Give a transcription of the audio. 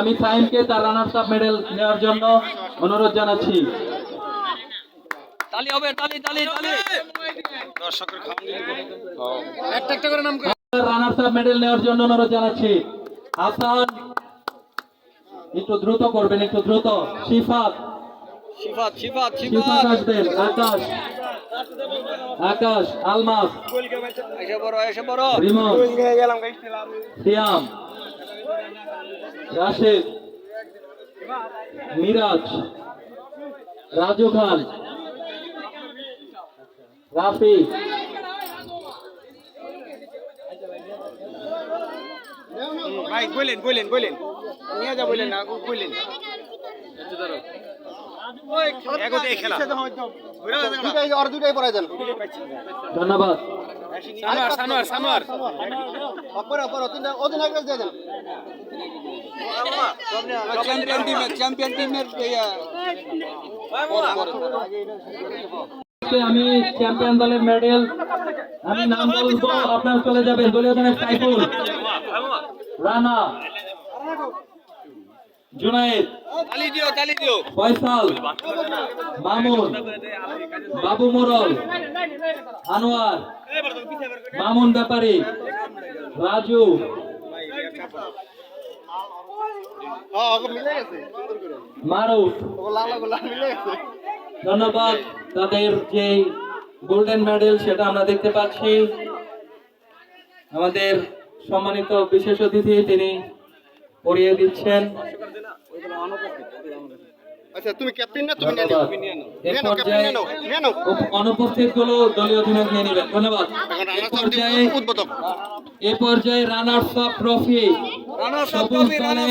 আমি ফাইমকে তার runners up medal নেওয়ার জন্য অনুরোধ জানাচ্ছি। তালি হবে তালি তালি তালি। রানার্স আপ মেডেল নেওয়ার জন্য অনুরোধ জানাচ্ছি। হাসান একটু দ্রুত করবেন একটু দ্রুত। শিফাত শিফাত শিফাত। শিফাত আসবেন আকাশ। আকাশ আলমাস এসে বড় এসে বড় রিমন। সিয়াম। রাশেদ। মিরাজ। রাজু খান। রাফি। ভাই বলেন বলেন বলেন নিয়ে যা বলেন না বলেন ধন্যবাদ। সানোয়ার সানোয়ার চ্যাম্পিয়ন টিমের চ্যাম্পিয়ন টিমের আমি চ্যাম্পিয়ন দলের মেডেল আমি নাম বলব আপনার চলে যাবেন। দলীয় দলের সাইফুল। রানা। জুনায়েদ। ফয়সাল মামুন বাবু মোরল আনোয়ার মামুন ব্যাপারী রাজু। মারুফ। ধন্যবাদ তাদের যে গোল্ডেন মেডেল সেটা আমরা দেখতে পাচ্ছি। আমাদের সম্মানিত বিশেষ অতিথি তিনি পড়িয়ে দিচ্ছেন। আচ্ছা তুমি ক্যাপ্টেন না তুমি নিয়ে নাও এ নিয়ে নাও ক্যাপ্টেন পর্যায়ে নিয়ে নাও নিয়ে নাও। অনুপস্থিতগুলো দলীয় অধিনায়ক নিয়ে নেবেন। ধন্যবাদ। এ পর্যায়ে উদ্বোধক। এ পর্যায়ে রানার্স আপ ট্রফি। সবুজ দলের